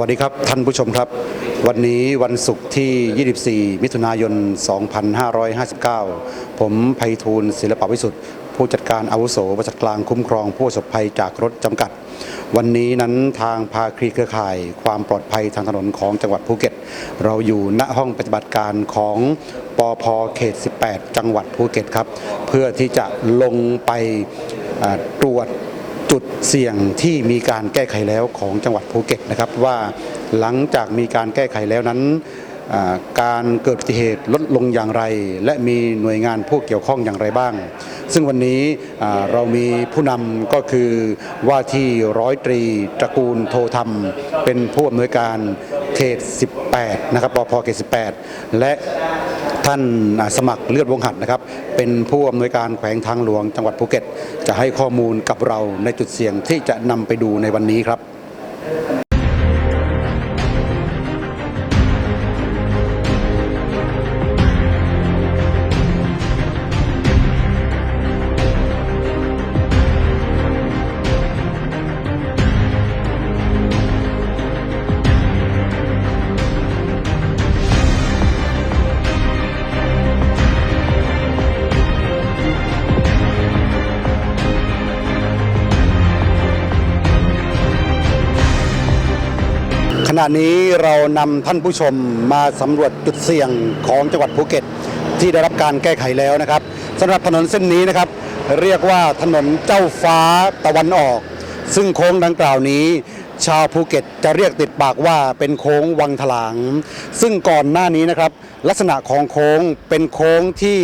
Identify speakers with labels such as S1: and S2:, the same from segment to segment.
S1: วัสดีครับ ท่านผู้ชมครับ วันนี้วันศุกร์ที่ 24 มิถุนายน 2559 ผมไพฑูรย์ศิลปวิสุทธิ์ ผู้จัดการอาวุโสบริษัทกลางคุ้มครองผู้ประสบภัยจากรถจำกัด วันนี้นั้นทางภาคีเครือข่าย ความปลอดภัยทางถนนของจังหวัดภูเก็ต เราอยู่ณห้องปฏิบัติการของปอพเขต 18 จังหวัดภูเก็ตครับ เพื่อที่จะลงไปตรวจ จุดเสี่ยงที่มีการแก้ไขแล้วของจังหวัดภูเก็ตนะครับว่าหลังจากมีการแก้ไขแล้วนั้นการเกิดอุบัติเหตุลดลงอย่างไร และมีหน่วยงานผู้เกี่ยวข้องอย่างไรบ้าง ซึ่งวันนี้เรามีผู้นำก็คือว่าที่ร้อยตรีตระกูลโทธรรม เป็นผู้อำนวยการเขต 18 นะครับปพเขต 18 และ ท่านสมัครเลือดวงหัดนะครับ เป็นผู้อำนวยการแขวงทางหลวงจังหวัดภูเก็ต จะให้ข้อมูลกับเราในจุดเสี่ยงที่จะนำไปดูในวันนี้ครับ ณะนี้เรานำท่านผู้ชมมาสำรวจจุดเสี่ยงของจังหวัดภูเก็ต ที่ได้รับการแก้ไขแล้วนะครับสำหรับถนนเส้นนี้นะครับ เรียกว่าถนนเจ้าฟ้าตะวันออก ซึ่งโค้งดังกล่าวนี้ ชาวภูเก็ตจะเรียกติดปากว่าเป็นโค้งวังถลาง ซึ่งก่อนหน้านี้นะครับ ลักษณะของโค้งเป็นโค้งที่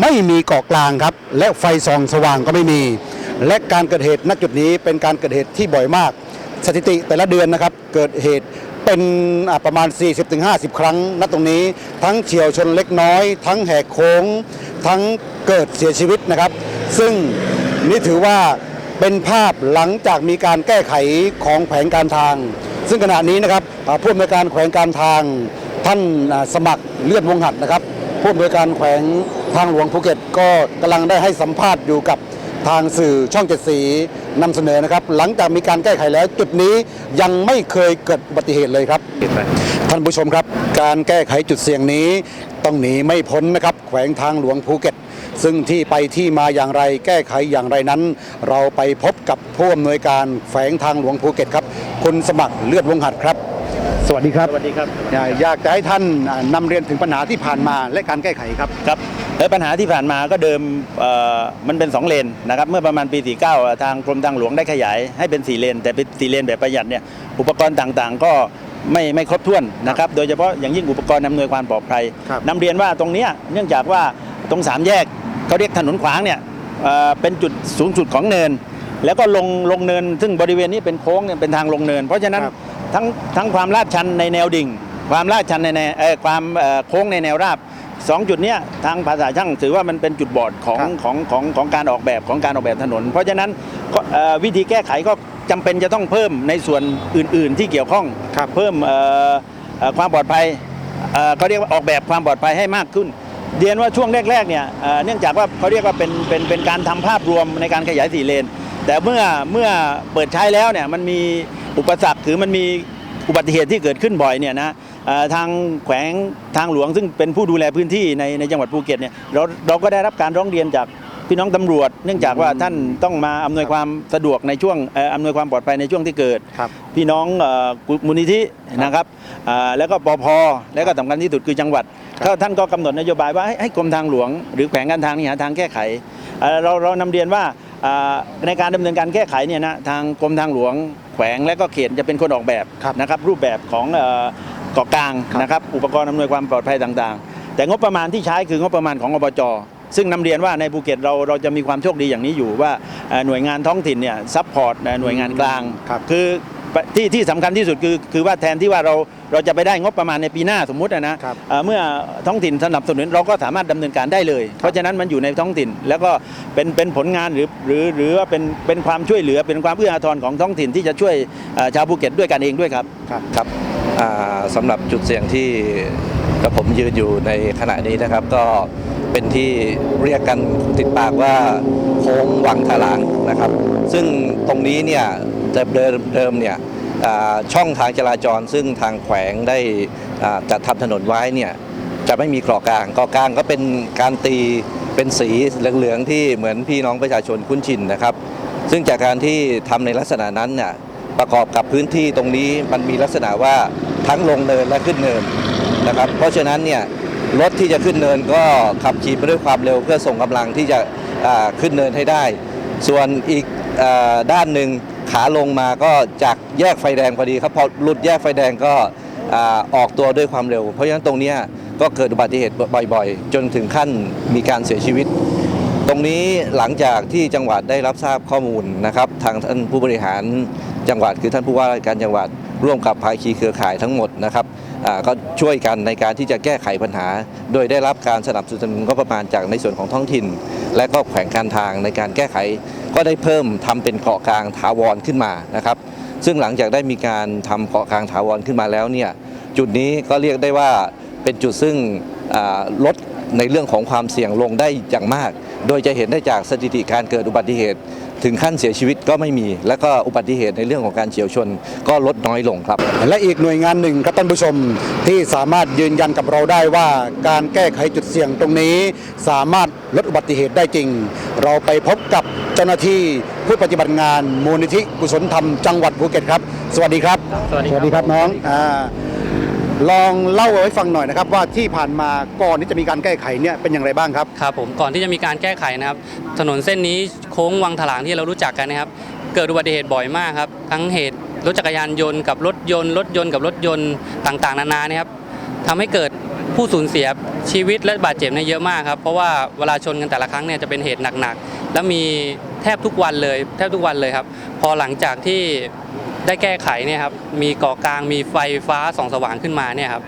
S1: ไม่มีเกาะกลางครับ และไฟส่องสว่างก็ไม่มี และการเกิดเหตุณจุดนี้เป็นการเกิดเหตุที่บ่อยมาก สถิติแต่ละเดือนนะครับเกิดเหตุเป็นประมาณ 40-50 ครั้งณตรงนี้ ทั้งเฉียวชนเล็กน้อย ทั้งแหกโค้ง ทั้งเกิดเสียชีวิตนะครับ ซึ่งนี่ถือว่าเป็นภาพหลังจากมีการแก้ไขของแผงการทาง ซึ่งขณะนี้นะครับผู้อำนวยการแขวงการทางท่านสมัครเลือดวงหัดนะครับผู้อำนวยการแขวงทางหลวงภูเก็ตก็กำลังได้ให้สัมภาษณ์อยู่กับ ทางสื่อช่องเจ็ดสีนำเสนอนะครับ หลังจากมีการแก้ไขแล้ว จุดนี้ยังไม่เคยเกิดอุบัติเหตุเลยครับท่านผู้ชมครับ การแก้ไขจุดเสี่ยงนี้ ต้องหนีไม่พ้นนะครับ แขวงทางหลวงภูเก็ต ซึ่งที่ไปที่มาอย่างไร แก้ไขอย่างไรนั้น เราไปพบกับผู้อำนวยการแขวงทางหลวงภูเก็ตครับ คุณสมัครเลือดวงหัดครับ วัสดีครับ
S2: สวัสดีครับ
S1: อยากจะให้ท่านอ่านำเรียนถึงปัญหาที่ผ่านมาและการแก้ไขครับ
S2: ครับแล้วปัญหาที่ผ่านมาก็เดิมเอ่อมันเป็น 2 เลนนะครับเมื่อประมาณปี 49 ทางกรมทางหลวงได้ขยายให้เป็น 4 เลน แต่เป็น4เลนแบบประหยัดเนี่ยอุปกรณ์ต่างๆ ก็ไม่ไม่ครบถ้วนนะครับโดยเฉพาะอย่างยิ่งอุปกรณ์อำนวยความปลอดภัย
S1: ครับ
S2: นำเรียนว่าตรงเนี้ยเนื่องจากว่าตรงสามแยกเขาเรียกถนนขวางเนี่ยเอ่อเป็นจุดสูงสุดของเนิน แล้วก็ลงลงเนิน ซึ่งบริเวณนี้เป็นโค้งเนี่ยเป็นทางลงเนิน เพราะฉะนั้น
S1: ครับ
S2: ทั้งทั้งความลาดชันในแนวดิ่ง ความลาดชันในแนวเอ่อความเอ่อโค้งในแนวราบสองจุดเนี้ยทางภาษาช่างถือว่ามันเป็นจุดบอดของ
S1: ครับ
S2: ของของของการออกแบบของการออกแบบถนน เพราะฉะนั้นก็เอ่อวิธีแก้ไขก็จำเป็นจะต้องเพิ่มในส่วนอื่น ๆ ที่เกี่ยวข้อง
S1: ครับ
S2: เพิ่มเอ่อเอ่อความปลอดภัยเอ่อเขาเรียกว่าออกแบบความปลอดภัยให้มากขึ้นเรียนว่าช่วงแรกๆเนี่ยเอ่อเนื่องจากว่าเขาเรียกว่าเป็นเป็นเป็นการทำภาพรวมในการขยายสี่เลน แต่เมื่อเมื่อเปิดใช้แล้วเนี่ยมันมี อุปสรรคถือมันมีอุบัติเหตุที่เกิดขึ้นบ่อยเนี่ยนะเอ่อทางแขวงทางหลวงซึ่งเป็นผู้ดูแลพื้นที่ในในจังหวัดภูเก็ตเนี่ยเราเราก็ได้รับการร้องเรียนจากพี่น้องตำรวจ เนื่องจากว่าท่านต้องมาอำนวยความสะดวกในช่วงเอ่ออำนวยความปลอดภัยในช่วงที่เกิด
S1: ครับ
S2: พี่น้องเอ่อมูลนิธินะครับเอ่อแล้วก็ปพแล้วก็สำคัญที่สุดคือจังหวัด
S1: ครับ
S2: ก็ท่านก็กำหนดนโยบายว่าให้ให้กรมทางหลวง หรือแขวงการทางนี่หาทางแก้ไขเอ่อเราเรานำเรียนว่าเอ่อ ในการดำเนินการแก้ไขเนี่ยนะทางกรมทางหลวงแขวงและก็เขตจะเป็นคนออกแบบ
S1: ครับ
S2: นะครับรูปแบบของเอ่อเกาะกลาง
S1: ครับ
S2: นะครับอุปกรณ์อำนวยความปลอดภัยต่างๆ แต่งบประมาณที่ใช้คืองบประมาณของอบจซึ่งนำเรียนว่าในภูเก็ตเราเราจะมีความโชคดีอย่างนี้อยู่ว่าเอ่อหน่วยงานท้องถิ่นเนี่ยซัพพอร์ตหน่วยงานกลาง
S1: ครับ
S2: คือ ที่ที่สำคัญที่สุดคือคือว่าแทนที่ว่าเราเราจะไปได้งบประมาณในปีหน้าสมมุติอะนะครับเอ่อเมื่อท้องถิ่นสนับสนุนเราก็สามารถดำเนินการได้เลย เพราะฉะนั้นมันอยู่ในท้องถิ่น แล้วก็เป็นเป็นผลงานหรือหรือหรือว่าเป็นเป็นความช่วยเหลือเป็นความเอื้ออาทรของท้องถิ่นที่จะช่วยเอ่อชาวภูเก็ตด้วยกันเองด้วยครับ
S1: ครับ
S3: ครับอ่าสำหรับจุดเสี่ยงที่กระผมยืนอยู่ในขณะนี้นะครับ ก็เป็นที่เรียกกันติดปากว่าโค้งวังถลางนะครับ ซึ่งตรงนี้เนี่ย เดิมเดิมเดิมเนี่ยช่องทางจราจรซึ่งทางแขวงได้จัดทำถนนไว้เนี่ยจะไม่มีกราะกลางกราะกลางก็เป็นการตีเป็นสีเหลืองๆที่เหมือนพี่น้องประชาชนคุ้นชินนะครับ ซึ่งจากการที่ทำในลักษณะนั้นเนี่ยประกอบกับพื้นที่ตรงนี้มันมีลักษณะว่าทั้งลงเนินและขึ้นเนินนะครับ เพราะฉะนั้นเนี่ยรถที่จะขึ้นเนินก็ขับขี่ไปด้วยความเร็วเพื่อส่งกำลังที่จะขึ้นเนินให้ได้ ส่วนอีกอด้านหนึ่ง ขาลงมาก็จากแยกไฟแดงพอดีครับพอหลุดแยกไฟแดงก็อออกตัวด้วยความเร็ว เพราะฉะนั้นตรงนี้ก็เกิดอุบัติเหตุบ่อยๆ จนถึงขั้นมีการเสียชีวิต ตรงนี้หลังจากที่จังหวัดได้รับทราบข้อมูลนะครับ ทางท่านผู้บริหารจังหวัดคือท่านผู้ว่าการจังหวัดร่วมกับภาคีเครือข่ายทั้งหมดนะครับก็ช่วยกันในการที่จะแก้ไขปัญหา โดยได้รับการสนับสนุนก็ประมาณจากในส่วนของท้องถิ่น และก็แขวงการทางในการแก้ไข ก็ได้เพิ่มทำเป็นเกาะกลางถาวรขึ้นมานะครับ ซึ่งหลังจากได้มีการทำเกาะกลางถาวรขึ้นมาแล้วเนี่ยจุดนี้ก็เรียกได้ว่าเป็นจุดซึ่งลดในเรื่องของความเสี่ยงลงได้อย่างมาก โดยจะเห็นได้จากสถิติการเกิดอุบัติเหตุ ถึงขั้นเสียชีวิตก็ไม่มี และก็อุบัติเหตุในเรื่องของการเฉียวชน ก็ลดน้อยลงครับ
S1: และอีกหน่วยงานหนึ่งครับท่านผู้ชมที่สามารถยืนยันกับเราได้ว่า การแก้ไขจุดเสี่ยงตรงนี้ สามารถลดอุบัติเหตุได้จริง เราไปพบกับเจ้าหน้าที่ผู้ปฏิบัติงานมูลนิธิกุศลธรรมจังหวัดภูเก็ตครับ สวัสดีครับ
S4: สวัสดีครับ
S1: น้องอ่า ลองเล่าให้ฟังหน่อยนะครับว่าที่ผ่านมาก่อนที่จะมีการแก้ไขเนี่ยเป็นอย่างไรบ้างครับ
S4: ครับผมก่อนที่จะมีการแก้ไขนะครับ ถนนเส้นนี้โค้งวังถลางที่เรารู้จักกันนะครับ เกิดอุบัติเหตุบ่อยมากครับ ทั้งเหตุรถจักรยานยนต์กับรถยนต์รถยนต์กับรถยนต์ต่างๆ นานานี่ครับทำให้เกิดผู้สูญเสียชีวิตและบาดเจ็บเนี่ยเยอะมากครับ เพราะว่าเวลาชนกันแต่ละครั้งเนี่ยจะเป็นเหตุหนักๆ แล้วมีแทบทุกวันเลย แทบทุกวันเลยครับ พอหลังจากที่ ได้แก้ไขเนี่ยครับมีกาะกลางมีไฟฟ้าส่องสว่างขึ้นมาเนี่ยครับ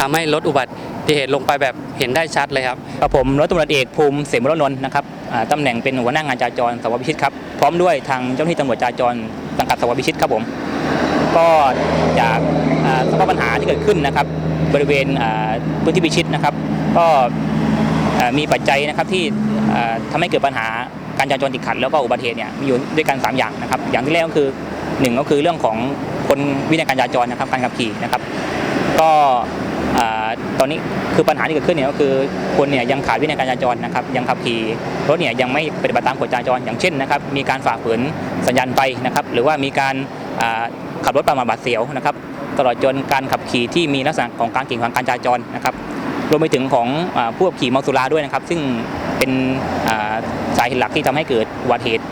S4: ทำให้ลดอุบัติเหตุลงไปแบบเห็นได้ชัดเลยครับ
S5: กับผมร้อยตำรวจเอกภูมิเสมรนนท์นะครับตำแหน่งเป็นหัวหน้างานจราจรสวพิชิตครับพร้อมด้วยทางเจ้าหน้าที่ตำรวจจราจรสังกัดสวพิชิตครับผม ก็จากสภาพปัญหาที่เกิดขึ้นนะครับ บริเวณพื้นที่พิชิตนะครับ ก็มีปัจจัยนะครับที่อ่าทำให้เกิดปัญหาการจราจรติดขัดแล้วก็อุบัติเหตุเนี่ยมีอยู่ด้วยกัน3อย่างนะครับ อย่างที่แรกก็คือ หนึ่งก็คือเรื่องของคนวินัยการจราจรนะครับการขับขี่นะครับ ก็ตอนนี้คือปัญหาที่เกิดขึ้นเนี่ยก็คือคนเนี่ยยังขาดวินัยการจราจรนะครับยังขับขี่รถเนี่ยยังไม่ปฏิบัติตามกฎจราจรอย่างเช่นนะครับมีการฝ่าฝืนสัญญาณไฟนะครับหรือว่ามีการขับรถประมาทบาดเสียวนะครับตลอดจนการขับขี่ที่มีลักษณะของการกีดขวางการจราจรนะครับรวมไปถึงของอผู้ขับขี่เมาสุราด้วยนะครับ ซึ่งเป็นสาเหตุหลักที่ทำให้เกิดอุบัติเหตุ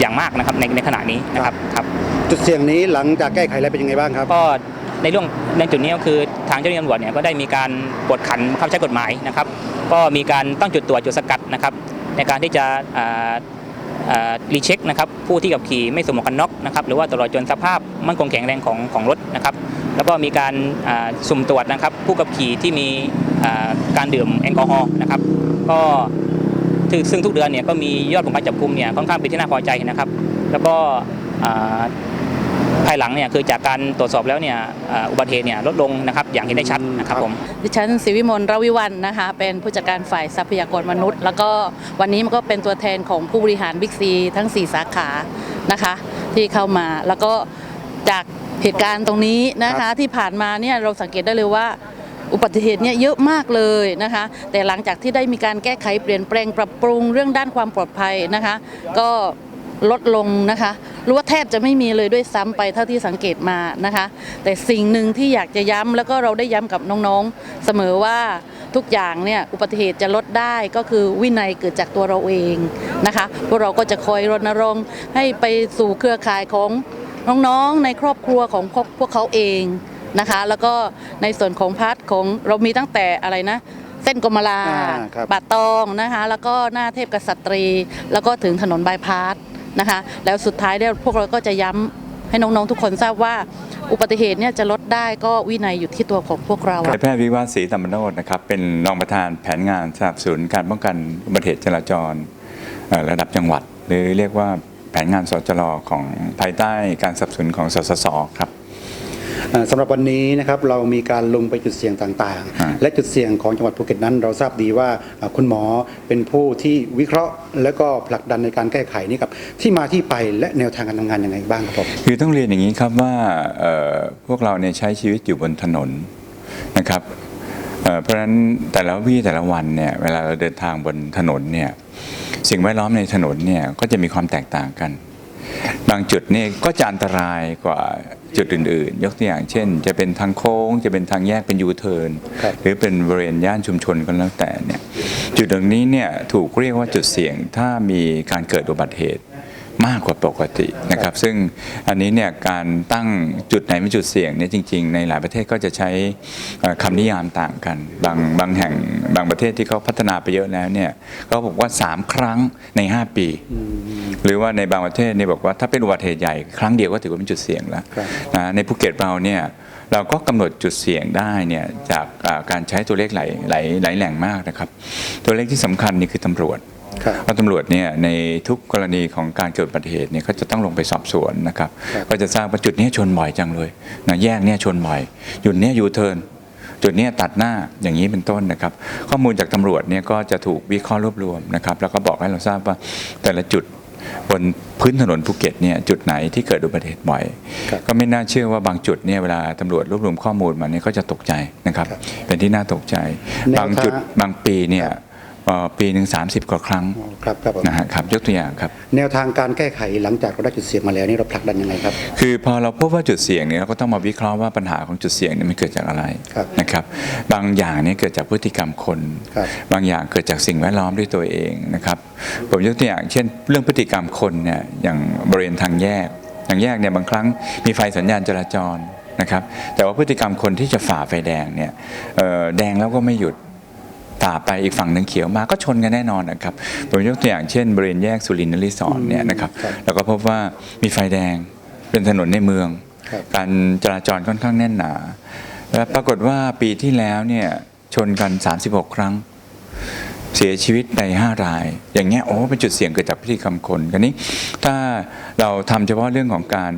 S5: อย่างมากนะครับในในขณะนี้นะครับครับ
S1: จุดเสี่ยงนี้หลังจากแก้ไขแล้วเป็นยังไงบ้างครับ
S5: ก็ในเรื่องในจุดนี้ก็คือทางเจ้าหน้าที่ตำรวจเนี่ยก็ได้มีการกวดขันบังคับใช้กฎหมายนะครับ ก็มีการตั้งจุดตรวจจุดสกัดนะครับ ในการที่จะอ่าอ่ารีเช็คนะครับผู้ที่ขับขี่ไม่สวมหมวกกันน็อกนะครับหรือว่าตลอดจนสภาพมั่นคงแข็งแรงของของรถนะครับแล้วก็มีการอ่าสุ่มตรวจนะครับผู้ขับขี่ที่มีอ่าการดื่มแอลกอฮอล์นะครับ ก็ ซึ่งซึ่งทุกเดือนเนี่ยก็มียอดผลการจับกุมเนี่ยค่อนข้างเป็นที่น่าพอใจนะครับ แล้วก็ภายหลังเนี่ยคือจากการตรวจสอบแล้วเนี่ยอุบัติเหตุเนี่ยลดลงนะครับอย่างเห็นได้ชัดนะครับผม
S6: ดิฉันศิวิมลราวิวันนะคะเป็นผู้จัดการฝ่ายทรัพยากรมนุษย์ แล้วก็วันนี้มันก็เป็นตัวแทนของผู้บริหารบิ๊กซีทั้ง 4 สาขานะคะที่เข้ามาแล้วก็จากเหตุการณ์ตรงนี้นะ
S1: ครั
S6: คะที่ผ่านมาเนี่ยเราสังเกตได้เลยว่า อุบัติเหตุเนี่ยเยอะมากเลยนะคะ แต่หลังจากที่ได้มีการแก้ไขเปลี่ยนแปลงปรับปรุงเรื่องด้านความปลอดภัยนะคะ ก็ลดลงนะคะหรือว่าแทบจะไม่มีเลยด้วยซ้ำไปเท่าที่สังเกตมานะคะ แต่สิ่งหนึ่งที่อยากจะย้ำแล้วก็เราได้ย้ำกับน้องๆ เสมอว่าทุกอย่างเนี่ยอุบัติเหตุจะลดได้ก็คือวินัยเกิดจากตัวเราเองนะคะพวกเราก็จะคอยรณรงค์ให้ไปสู่เครือข่ายของน้องๆในครอบครัวของพวกเขาเอง นะคะ แล้วก็ในส่วนของพาร์ทของเรามีตั้งแต่อะไรนะ เส้นกรมลา
S1: อ่าครับ
S6: บาดตองนะคะ แล้วก็หน้าเทพกษัตรี แล้วก็ถึงถนนบายพาสนะคะ แล้วสุดท้ายเนี่ยพวกเราก็จะย้ำให้น้องๆทุกคนทราบว่าอุบัติเหตุเนี่ยจะลดได้ก็วินัยอยู่ที่ตัวของพวกเรา
S7: นายแพทย์วิวัฒน์ศรีธรรมโนตนะครับเป็นรองประธานแผนงานสนับสนุนการป้องกันอุบัติเหตุจราจรเอ่อระดับจังหวัด หรือเรียกว่าแผนงานสจรของภายใต้การสนับสนุนของสสสครับ
S1: เอ่อ สำหรับวันนี้นะครับเรามีการลงไปจุดเสี่ยงต่าง
S7: อ่า
S1: ๆและจุดเสี่ยงของจังหวัดภูเก็ตนั้น เราทราบดีว่าเอ่อคุณหมอเป็นผู้ที่วิเคราะห์ และก็ผลักดันในการแก้ไขนี่ครับที่มาที่ไปและแนวทางการทำงานยังไงบ้างครับผม
S7: คือต้องเรียนอย่างนี้ครับว่าเอ่อพวกเราเนี่ยใช้ชีวิตอยู่บนถนนนะครับเอ่อเพราะฉะนั้นแต่ละวี่แต่ละวันเนี่ยเวลาเราเดินทางบนถนนเนี่ยสิ่งแวดล้อมในถนนเนี่ยก็จะมีความแตกต่างกัน บางจุดเนี่ยก็จะอันตรายกว่าจุดอื่นๆ ยกตัวอย่างเช่น จะเป็นทางโค้ง จะเป็นทางแยกเป็นยูเทิร์น
S1: ครับ
S7: หรือเป็นบริเวณย่านชุมชนก็แล้วแต่เนี่ยจุดตรงนี้เนี่ยถูกเรียกว่าจุดเสี่ยงถ้ามีการเกิดอุบัติเหตุมากกว่าปกตินะครับ ซึ่งอันนี้เนี่ยการตั้งจุดไหนเป็นจุดเสี่ยงเนี่ยจริง ๆ ในหลายประเทศก็จะใช้เอ่อคำนิยามต่างกัน บางบางแห่ง บางประเทศที่เขาพัฒนาไปเยอะแล้วเนี่ยเขาบอกว่า 3 ครั้งใน 5 ปี หรือว่าในบางประเทศเนี่ยบอกว่าถ้าเป็นอุบัติเหตุใหญ่ครั้งเดียวก็ถือว่าเป็นจุดเสี่ยงแล้ว
S1: ครับ
S7: นะในภูเก็ตเราเนี่ยเราก็กำหนดจุดเสี่ยงได้เนี่ยจากอ่าการใช้ตัวเลขหลายหลายหลายแหล่งมากนะครับ ตัวเลขที่สำคัญนี่คือตำรวจ
S1: ครับ
S7: เพราะตำรวจเนี่ยในทุกกรณีของการเกิดอุบัติเหตุเนี่ยก็จะต้องลงไปสอบสวนนะครับ
S1: ครับ
S7: ก็จะทราบว่าจุดเนี้ยชนบ่อยจังเลยนะแยกเนี่ยชนบ่อยจุดเนี้ยยูเทิร์น จุดเนี้ยตัดหน้าอย่างนี้เป็นต้นนะครับ ข้อมูลจากตำรวจเนี่ยก็จะถูกวิเคราะห์รวบรวมนะครับแล้วก็บอกให้เราทราบว่าแต่ละจุดบนพื้นถนนภูเก็ตเนี่ยจุดไหนที่เกิดอุบัติเหตุบ่อย
S1: ครับ
S7: ก็ไม่น่าเชื่อว่าบางจุดเนี่ยเวลาตำรวจรวบรวมข้อมูลมาเนี่ยก็จะตกใจนะครับ
S1: ครับ
S7: เป็นที่น่าตกใจ
S1: แนว
S7: บางจุด
S1: ทาง
S7: บางปีเนี่ย
S1: ครับ
S7: เอ่อ ปีหนึ่งสามสิบกว่าครั้ง
S1: อ๋อครับครับผม
S7: นะฮะครับยกตัวอย่างครับ
S1: แนวทางการแก้ไขหลังจากเราได้จุดเสี่ยงมาแล้วนี่เราผลักดันยังไงครับ
S7: คือพอเราพบว่าจุดเสี่ยงเนี่ยเราก็ต้องมาวิเคราะห์ว่าปัญหาของจุดเสี่ยงเนี่ยมันเกิดจากอะไร
S1: ครับ
S7: นะครับบางอย่างเนี่ยเกิดจากพฤติกรรมคน
S1: ครับ
S7: บางอย่างเกิดจากสิ่งแวดล้อมด้วยตัวเองนะครับผมยกตัวอย่าง เช่น เรื่องพฤติกรรมคนเนี่ยอย่างบริเวณทางแยกทางแยกเนี่ยบางครั้งมีไฟสัญญาณจราจรนะครับแต่ว่าพฤติกรรมคนที่จะฝ่าไฟแดงเนี่ยเอ่อแดงแล้วก็ไม่หยุด ฝ่าไปอีกฝั่งหนึ่งเขียวมาก็ชนกันแน่นอนนะครับผมยกตัวอย่างเช่นบริเวณแยกสุรินทร์นริสอร์ทเนี่ยนะครับ
S1: ครับ
S7: แล้วก็พบว่ามีไฟแดงเป็นถนนในเมือง
S1: ครับ
S7: การจราจรค่อนข้างแน่นหนาและปรากฏว่าปีที่แล้วเนี่ยชนกัน 36 ครั้ง เสียชีวิตไป5ราย อย่างเงี้ยโอ้เป็นจุดเสี่ยงเกิดจากพฤติกรรมคนกันนี้ถ้าเราทำเฉพาะเรื่องของการ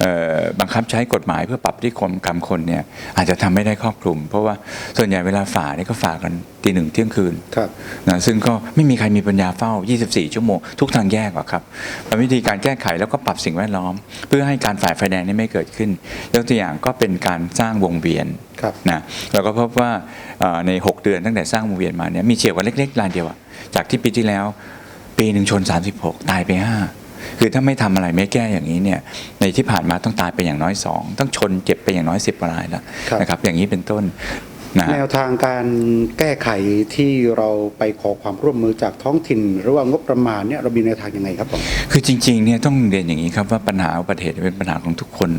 S7: เอ่อบังคับใช้กฎหมายเพื่อปรับ พฤติกรรมคนเนี่ยอาจจะทำไม่ได้ครอบคลุม เพราะว่าส่วนใหญ่เวลาฝ่าเนี่ยก็ฝ่ากันตีหนึ่งเที่ยงคืน
S1: ครับ
S7: นะซึ่งก็ไม่มีใครมีปัญญาเฝ้า 24 ชั่วโมง ทุกทางแยกหรอกครับเป็นวิธีการแก้ไขแล้วก็ปรับสิ่งแวดล้อม เพื่อให้การฝ่ายไฟแดงนี่ไม่เกิดขึ้นยกตัวอย่างก็เป็นการสร้างวงเวียน
S1: ครับ
S7: นะเราก็พบว่าเอ่อใน 6 เดือนตั้งแต่สร้างวงเวียนมาเนี่ยมีเฉียวกันเล็กๆรายเดียวอะจากที่ปีที่แล้ว ปีหนึ่งชน 36 ตายไป 5 คือถ้าไม่ทำอะไรไม่แก้อย่างนี้เนี่ยในที่ผ่านมาต้องตายไปอย่างน้อย 2 ต้องชนเจ็บไปอย่างน้อย 10กว่ารายแล้ว
S1: ครับ
S7: นะครับอย่างนี้เป็นต้นนะฮะ
S1: แนวทางการแก้ไขที่เราไปขอความร่วมมือจากท้องถิ่น หรือว่างบประมาณเนี่ยเรามีแนวทางยังไงครับผม
S7: คือจริงๆเนี่ยต้องเรียนอย่างนี้ครับว่าปัญหาอุบัติเหตุเป็นปัญหาของทุกคน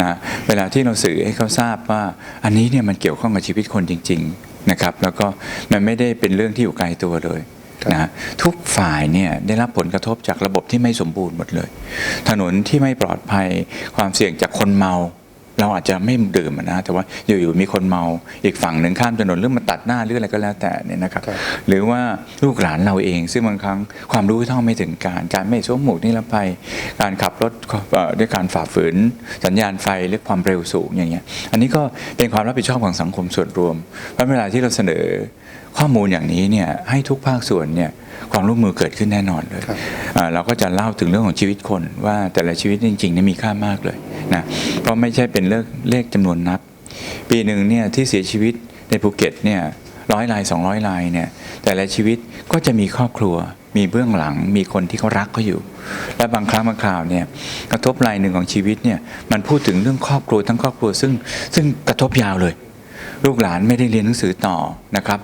S7: นะเวลาที่เราสื่อให้เขาทราบว่า อันนี้เนี่ยมันเกี่ยวข้องกับชีวิตคนจริง ๆนะครับ แล้วก็มันไม่ได้เป็นเรื่องที่อยู่ไกลตัวเลย
S1: ครับ
S7: นะทุกฝ่ายเนี่ยได้รับผลกระทบจากระบบที่ไม่สมบูรณ์หมดเลย ถนนที่ไม่ปลอดภัยความเสี่ยงจากคนเมา เราอาจจะไม่ดื่มอะนะแต่ว่าอยู่ๆมีคนเมาอีกฝั่งหนึ่งข้ามถนนหรือมาตัดหน้าหรืออะไรก็แล้วแต่เนี่ยนะครับ
S1: ครับ
S7: หรือว่าลูกหลานเราเอง ซึ่งบางครั้งความรู้เท่าไม่ถึงการ การไม่สวมหมวกนิรภัยการขับรถเอ่อด้วยการฝ่าฝืน สัญญาณไฟหรือความเร็วสูงอย่างเงี้ยอันนี้ก็เป็นความรับผิดชอบของสังคมส่วนรวมเพราะเวลาที่เราเสนอ ข้อมูลอย่างนี้เนี่ยให้ทุกภาคส่วนเนี่ยความร่วมมือเกิดขึ้นแน่นอนเลย
S1: ครับ
S7: อ่าเราก็จะเล่าถึงเรื่องของชีวิตคนว่าแต่ละชีวิตจริงๆเนี่ยมีค่ามากเลยนะเพราะไม่ใช่เป็นเลขเลขจำนวนนับ ปีหนึ่งเนี่ยที่เสียชีวิตในภูเก็ตเนี่ยร้อยลายสองร้อยลายเนี่ยแต่ละชีวิตก็จะมีครอบครัว มีเบื้องหลัง มีคนที่เขารักเขาอยู่ และบางครั้งบางคราวเนี่ยกระทบรายหนึ่งของชีวิตเนี่ยมันพูดถึงเรื่องครอบครัวทั้งครอบครัวซึ่งซึ่งกระทบยาวเลย ลูกหลานไม่ได้เรียนหนังสือต่อนะครับ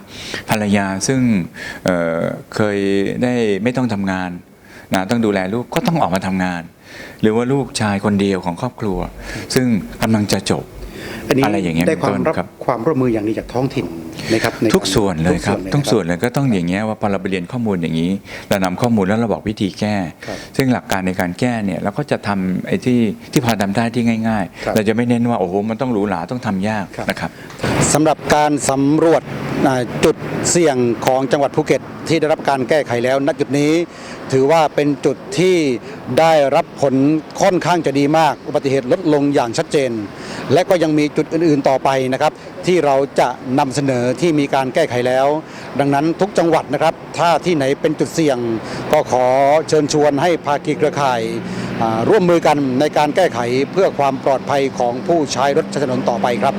S7: ภรรยาซึ่งเอ่อเคยได้ไม่ต้องทำงานนะต้องดูแลลูกก็ต้องออกมาทำงาน หรือว่าลูกชายคนเดียวของครอบครัว ซึ่งกำลังจะจบ
S1: อันนี้
S7: อะไรอย่างเงี้ย
S1: ได้ความ
S7: เป็นต้น
S1: รับ
S7: ครับ
S1: ความร่วมมืออย่างดีจากท้องถิ่น นะครับใน
S7: ทุกส่วนเลยครับ
S1: ทุ
S7: ทุ
S1: ก
S7: ก
S1: ส่
S7: ส่
S1: ว
S7: วนน
S1: เล
S7: เลยยก็ต้องอย่างเงี้ยว่าพอเราไปเรียนข้อมูลอย่างนี้ เรานำข้อมูลแล้วเราบอกวิธีแก้
S1: ครับ
S7: ซึ่งหลักการในการแก้เนี่ยเราก็จะทำไอ้ที่ที่พอทำได้ที่ง่าย
S1: ครับ
S7: ๆเราจะไม่เน้นว่าโอ้โหมันต้องหรูหราต้องทำยาก
S1: ครับ
S7: นะครับ
S1: สำหรับการสำรวจอ่าจุดเสี่ยงของจังหวัดภูเก็ตที่ได้รับการแก้ไขแล้วณจุดนี้ ถือว่าเป็นจุดที่ได้รับผลค่อนข้างจะดีมาก อุบัติเหตุลดลงอย่างชัดเจน และก็ยังมีจุดอื่นๆต่อไปนะครับที่เราจะนำเสนอที่มีการแก้ไขแล้ว ดังนั้นทุกจังหวัดนะครับถ้าที่ไหนเป็นจุดเสี่ยง ก็ขอเชิญชวนให้ภาคีเครือข่ายร่วมมือกันในการแก้ไขเพื่อความปลอดภัยของผู้ใช้รถใช้ถนนต่อไปครับ